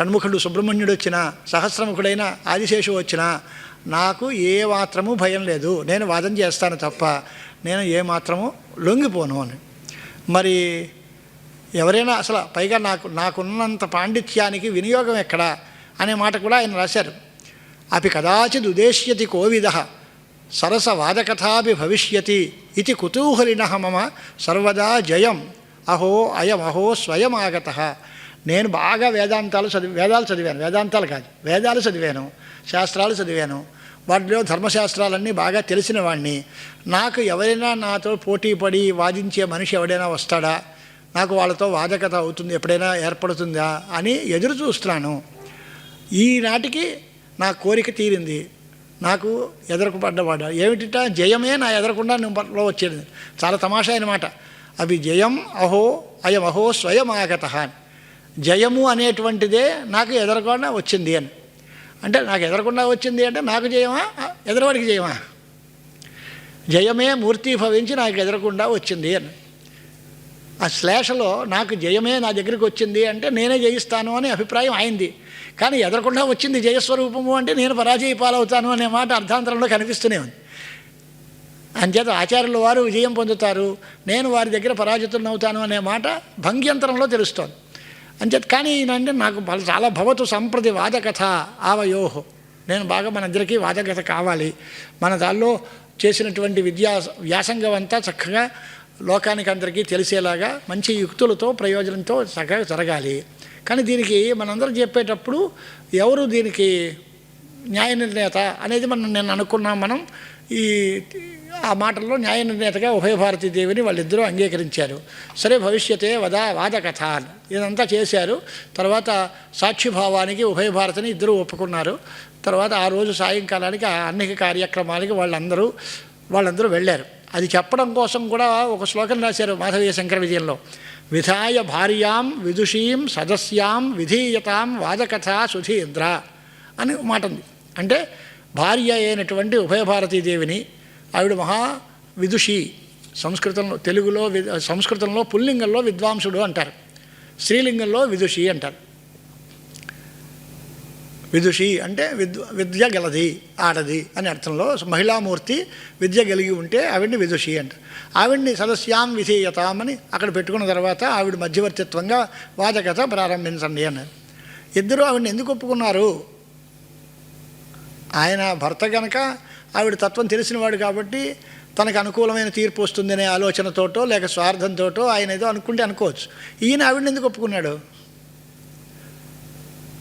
షణ్ముఖుడు సుబ్రహ్మణ్యుడు వచ్చినా సహస్రముఖుడైన ఆదిశేషు వచ్చినా నాకు ఏ మాత్రము భయం లేదు. నేను వాదం చేస్తాను తప్ప నేను ఏ మాత్రము లొంగిపోను అని. మరి ఎవరైనా అసలు పైగా నాకు నాకున్నంత పాండిత్యానికి వినియోగం ఎక్కడా అనే మాట కూడా ఆయన రాశారు. అపి కదాచిద్ ఉదేశ్యతి కోవిద సరసవాదకథాపి భవిష్యతి ఇది కుతూహలిన మమ సర్వదా జయం అహో అయం అహో స్వయం ఆగత. నేను బాగా వేదాంతాలు చదివి వేదాలు చదివాను. వేదాంతాలు కాదు. వేదాలు చదివాను. శాస్త్రాలు చదివాను. వాటిలో ధర్మశాస్త్రాలన్నీ బాగా తెలిసిన వాడిని నాకు ఎవరైనా నాతో పోటీ పడి వాదించే మనిషి ఎవడైనా వస్తాడా? నాకు వాళ్ళతో వాదకత అవుతుంది ఎప్పుడైనా ఏర్పడుతుందా? అని ఎదురు చూస్తున్నాను. ఈనాటికి నా కోరిక తీరింది. నాకు ఎదరకు పడ్డవాడు ఏమిటిట? జయమే నా ఎదరకుండా నువ్వు వచ్చేది. చాలా తమాషా అనమాట అవి జయం అహో అయం అహో స్వయం ఆగత అని. జయము అనేటువంటిదే నాకు ఎదరకుండా వచ్చింది అని. అంటే నాకు ఎదరకుండా వచ్చింది అంటే నాకు జయమా? ఎదరవాడికి జయమా? జయమే మూర్తి భవించి నాకు ఎదరకుండా వచ్చింది అని. ఆ శ్లేషలో నాకు జయమే నా దగ్గరికి వచ్చింది అంటే నేనే జయిస్తాను అనే అభిప్రాయం అయింది. కానీ ఎదరకుండా వచ్చింది జయస్వరూపము అంటే నేను పరాజయ పాలవుతాను అనే మాట అర్ధాంతరంలో కనిపిస్తూనే ఉంది. అంచేత ఆచార్యుల వారు విజయం పొందుతారు నేను వారి దగ్గర పరాజితులను అవుతాను అనే మాట భంగ్యంతరంలో తెలుస్తోంది. అంచేత కానీ ఈయనంటే నాకు చాలా భవతు సంప్రతి వాదకథ ఆవయోహో నేను బాగా మనందరికీ వాదకథ కావాలి. మన దానిలో చేసినటువంటి విద్యా వ్యాసంగం అంతా చక్కగా లోకానికి అందరికీ తెలిసేలాగా మంచి యుక్తులతో ప్రయోజనంతో చక్కగా జరగాలి. కానీ దీనికి మనందరం చెప్పేటప్పుడు ఎవరు దీనికి న్యాయ నిర్ణేత అనేది మనం నేను అనుకున్నాం మనం. ఈ ఆ మాటల్లో న్యాయ నిర్ణేతగా ఉభయ భారతీ దేవిని వాళ్ళిద్దరూ అంగీకరించారు. సరే భవిష్యతే వదా వాదకథ అని ఇదంతా చేశారు. తర్వాత సాక్షిభావానికి ఉభయ భారతిని ఇద్దరూ ఒప్పుకున్నారు. తర్వాత ఆ రోజు సాయంకాలానికి ఆ అన్నిక కార్యక్రమాలకి వాళ్ళందరూ వాళ్ళందరూ వెళ్ళారు. అది చెప్పడం కోసం కూడా ఒక శ్లోకం రాశారు మాధవీయ శంకర విజయంలో. విధాయ భార్యాం విదుషీం సదస్యాం విధీయతాం వాదకథ సుధీంద్ర అని మాట ఉంది అంటే భార్య అయినటువంటి ఉభయభారతీదేవిని ఆవిడ మహా విదుషి సంస్కృతంలో తెలుగులో సంస్కృతంలో పుల్లింగంలో విద్వాంసుడు అంటారు. స్త్రీలింగంలో విదుషి అంటారు. విదుషి అంటే విద్వ విద్య గలది ఆడది అని అర్థంలో మహిళామూర్తి విద్య కలిగి ఉంటే ఆవిడ్ని విదుషి అంటారు ఆవిడ్ని సదస్యాం విధేయతామని అక్కడ పెట్టుకున్న తర్వాత ఆవిడ మధ్యవర్తిత్వంగా వాదకథ ప్రారంభించండి అన్నారు. ఇద్దరు ఆవిడని ఎందుకు ఒప్పుకున్నారు? ఆయన భర్త కనుక ఆవిడ తత్వం తెలిసినవాడు కాబట్టి తనకు అనుకూలమైన తీర్పు వస్తుందనే ఆలోచనతోటో లేక స్వార్థంతోటో ఆయన ఏదో అనుకుంటే అనుకోవచ్చు. ఈయన ఆవిడని ఎందుకు ఒప్పుకున్నాడు?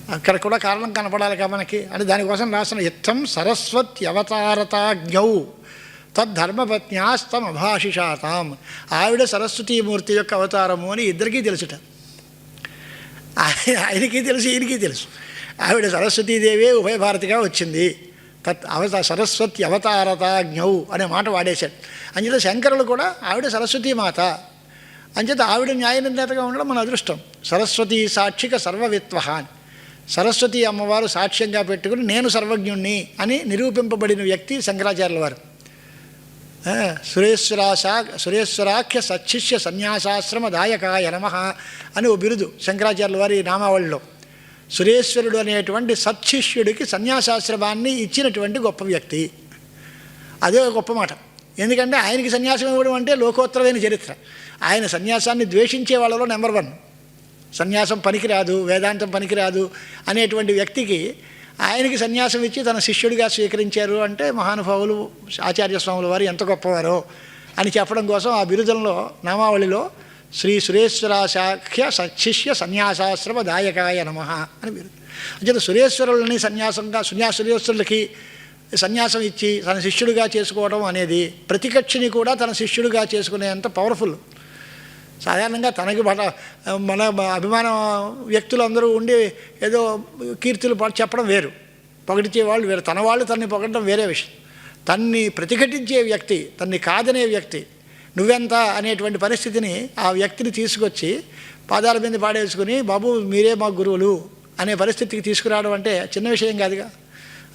అక్కడ కూడా కారణం కనపడాలి కదా మనకి. అని దానికోసం రాసిన ఇత్తం సరస్వత్యవతారతాజ్ఞౌ తద్ధర్మపత్న్యాస్తం అభాషిషాతాం ఆవిడ సరస్వతీమూర్తి యొక్క అవతారము అని ఇద్దరికీ తెలుసుట. ఆయనకి తెలుసు ఈయనకి తెలుసు. ఆవిడ సరస్వతీదేవే ఉభయ భారతిగా వచ్చింది. తత్ అవత సరస్వతి అవతారతాజ్ఞౌ అనే మాట వాడేశాడు. అంచేత శంకరులు కూడా ఆవిడ సరస్వతీ మాత. అంచేత ఆవిడ న్యాయ నిర్ణేతగా ఉండడం మన అదృష్టం. సరస్వతీ సాక్షిక సర్వవిత్వ అని సరస్వతి అమ్మవారు సాక్ష్యంగా పెట్టుకుని నేను సర్వజ్ఞుణ్ణి అని నిరూపింపబడిన వ్యక్తి శంకరాచార్యుల వారు. సురేశ్వరాశా సురేశ్వరాఖ్య సచ్చిష్య సన్యాసాశ్రమ దాయకాయ నమ అని ఓ బిరుదు శంకరాచార్యుల వారి నామావళిలో. సురేశ్వరుడు అనేటువంటి సత్శిష్యుడికి సన్యాసాశ్రమాన్ని ఇచ్చినటువంటి గొప్ప వ్యక్తి. అదే గొప్ప మాట. ఎందుకంటే ఆయనకి సన్యాసం ఇవ్వడం అంటే లోకోత్తరమైన చరిత్ర. ఆయన సన్యాసాన్ని ద్వేషించే వాళ్ళలో నెంబర్ వన్. సన్యాసం పనికిరాదు వేదాంతం పనికిరాదు అనేటువంటి వ్యక్తికి ఆయనకి సన్యాసం ఇచ్చి తన శిష్యుడిగా స్వీకరించారు అంటే మహానుభావులు ఆచార్య స్వాముల వారు ఎంత గొప్పవారో అని చెప్పడం కోసం ఆ బిరుదంలో నామావళిలో శ్రీ సురేశ్వరాశాఖ్య శిష్య సన్యాసాశ్రమ దాయకాయ నమ అని బిరుదు అంచేత సురేశ్వరులని సన్యాసంగా సున్యా సురేశ్వరులకి సన్యాసం ఇచ్చి తన శిష్యుడిగా చేసుకోవడం అనేది ప్రతికక్షిని కూడా తన శిష్యుడిగా చేసుకునేంత పవర్ఫుల్ సాధారణంగా తనకి బట మన అభిమాన వ్యక్తులందరూ ఉండి ఏదో కీర్తులు చెప్పడం వేరు. పొగిడించే వాళ్ళు వేరు. తన వాళ్ళు తన్ని పొగడడం వేరే విషయం. తన్ని ప్రతిఘటించే వ్యక్తి తన్ని కాదనే వ్యక్తి నువ్వెంత అనేటువంటి పరిస్థితిని ఆ వ్యక్తిని తీసుకొచ్చి పాదాల మీద పాడేసుకుని బాబు మీరే మా గురువులు అనే పరిస్థితికి తీసుకురావడం అంటే చిన్న విషయం కాదుగా.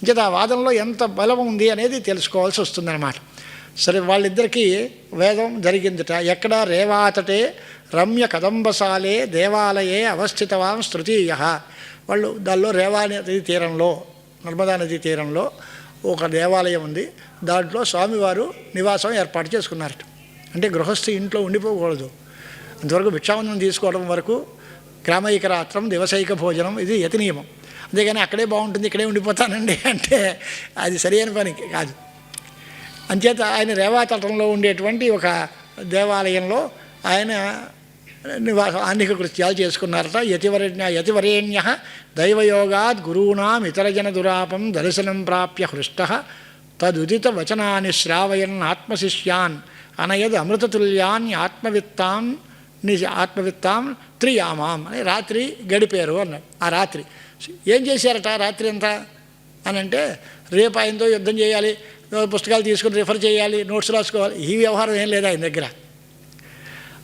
అంచేత ఆ వాదనలో ఎంత బలం ఉంది అనేది తెలుసుకోవాల్సి వస్తుందన్నమాట. సరే వాళ్ళిద్దరికీ వేదం జరిగిందిట. ఎక్కడ? రేవాతటే రమ్య కదంబసాలే దేవాలయే అవస్థితవాం తృతీయ వాళ్ళు దానిలో రేవా నది తీరంలో నర్మదా నది తీరంలో ఒక దేవాలయం ఉంది. దాంట్లో స్వామివారు నివాసం ఏర్పాటు చేసుకున్నారట. అంటే గృహస్థు ఇంట్లో ఉండిపోకూడదు. అంతవరకు భిక్షావనం తీసుకోవడం వరకు గ్రామైక రాత్రం దివసైక భోజనం ఇది యతి నియమం. అంతేగాని అక్కడే బాగుంటుంది ఇక్కడే ఉండిపోతానండి అంటే అది సరైన పని కాదు. అంచేత ఆయన రేవాతటంలో ఉండేటువంటి ఒక దేవాలయంలో ఆయన నివాస ఆన్నిక కృత్యాలు చేసుకున్నారట. యతివరేణ్య యతివరేణ్య దైవయోగాద్ గురూణాం ఇతరజన దురాపం దర్శనం ప్రాప్య హృష్ట తదుదిత వచనాన్ని శ్రావయన్ ఆత్మశిష్యాన్ అనయదు అమృతతుల్యాన్ ఆత్మవిత్తాం నిజ ఆత్మవిత్తాం త్రియామాం. అని రాత్రి గడిపారు అన్నాడు. ఆ రాత్రి. ఏం చేశారట రాత్రి అంతా? అని అంటే రేపు ఆయనతో యుద్ధం చేయాలి పుస్తకాలు తీసుకుని రిఫర్ చేయాలి నోట్స్ రాసుకోవాలి. ఈ వ్యవహారం ఏం లేదు ఆయన దగ్గర.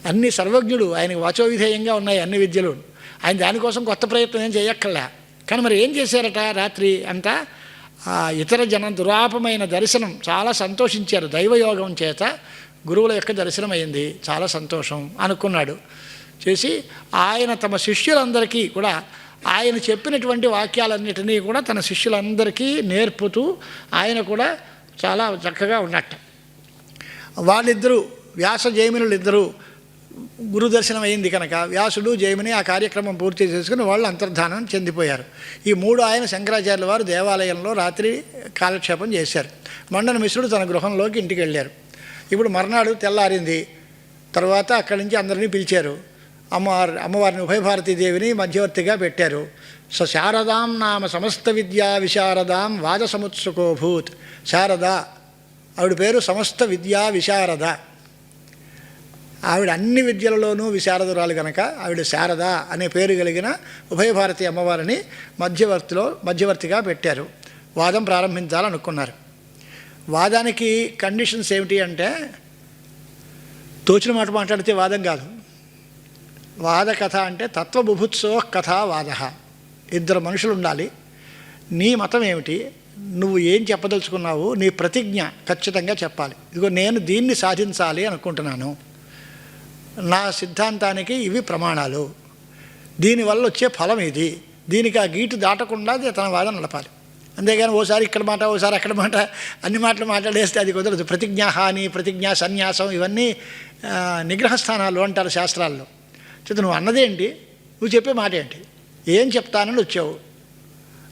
అన్ని సర్వజ్ఞుడు ఆయనకు వాచోవిధేయంగా ఉన్నాయి అన్ని విద్యలు. ఆయన దానికోసం కొత్త ప్రయత్నం ఏం చేయక్కర్లే. కానీ మరి ఏం చేశారట రాత్రి అంతా? ఇతర జనం దురాపమైన దర్శనం. చాలా సంతోషించారు దైవయోగం చేత. గురువుల యొక్క దర్శనం అయింది. చాలా సంతోషం అనుకున్నాడు. చేసి ఆయన తమ శిష్యులందరికీ కూడా ఆయన చెప్పినటువంటి వాక్యాలన్నిటినీ కూడా తన శిష్యులందరికీ నేర్పుతూ ఆయన కూడా చాలా చక్కగా ఉన్నట్టు. వాళ్ళిద్దరూ వ్యాస జైమినులు ఇద్దరు గురుదర్శనం అయింది కనుక వ్యాసుడు జైమిని ఆ కార్యక్రమం పూర్తి చేసుకుని వాళ్ళు అంతర్ధానం చెందిపోయారు. ఈ మూడు ఆయన శంకరాచార్యుల వారు దేవాలయంలో రాత్రి కాలక్షేపం చేశారు. మండన మిశ్రుడు తన గృహంలోకి ఇంటికి వెళ్ళారు. ఇప్పుడు మర్నాడు తెల్లారింది. తర్వాత అక్కడి నుంచి అందరినీ పిలిచారు. అమ్మవారి అమ్మవారిని ఉభయభారతీదేవిని మధ్యవర్తిగా పెట్టారు. స శారదాం నామ సమస్త విద్యా విశారదాం వాదసముత్సుకోభూత్ శారద ఆవిడ పేరు సమస్త విద్యా విశారద. ఆవిడ అన్ని విద్యలలోనూ విశారదురాలు కనుక ఆవిడ శారద అనే పేరు కలిగిన ఉభయభారతి అమ్మవారిని మధ్యవర్తిలో మధ్యవర్తిగా పెట్టారు. వాదం ప్రారంభించాలనుకున్నారు. వాదానికి కండిషన్స్ ఏమిటి అంటే తోచిన మాట మాట్లాడితే వాదం కాదు. వాద కథ అంటే తత్వబుభుత్సో కథ వాద. ఇద్దరు మనుషులు ఉండాలి. నీ మతం ఏమిటి? నువ్వు ఏం చెప్పదలుచుకున్నావు? నీ ప్రతిజ్ఞ ఖచ్చితంగా చెప్పాలి. ఇదిగో నేను దీన్ని సాధించాలి అనుకుంటున్నాను. నా సిద్ధాంతానికి ఇవి ప్రమాణాలు. దీనివల్ల వచ్చే ఫలం ఇది దీనికి ఆ గీటు దాటకుండా తన వాదన నడపాలి. అంతేగాని ఓసారి ఇక్కడ మాట ఓసారి అక్కడ మాట అన్ని మాటలు మాట్లాడేస్తే అది కుదరదు. ప్రతిజ్ఞ హాని ప్రతిజ్ఞా సన్యాసం ఇవన్నీ నిగ్రహస్థానాలు నిగ్రహ స్థానాలు అంటారు శాస్త్రాల్లో. చేత నువ్వు అన్నదేంటి? నువ్వు చెప్పే మాట ఏంటి? ఏం చెప్తానని వచ్చావు.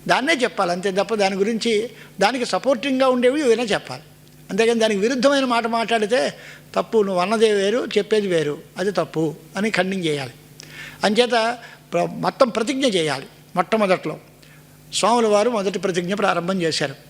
దాన్నే చెప్పాలి అంతే తప్ప దాని గురించి దానికి సపోర్టింగ్గా ఉండేవి ఏదైనా చెప్పాలి. అంతేగాని దానికి విరుద్ధమైన మాట మాట్లాడితే తప్పు. నువ్వు అన్నదే వేరు చెప్పేది వేరు. అది తప్పు అని ఖండింగ్ చేయాలి అంచేత ప్ర- మొత్తం ప్రతిజ్ఞ చేయాలి మొట్టమొదట్లో. స్వాముల వారు మొదటి ప్రతిజ్ఞ ప్రారంభం చేశారు.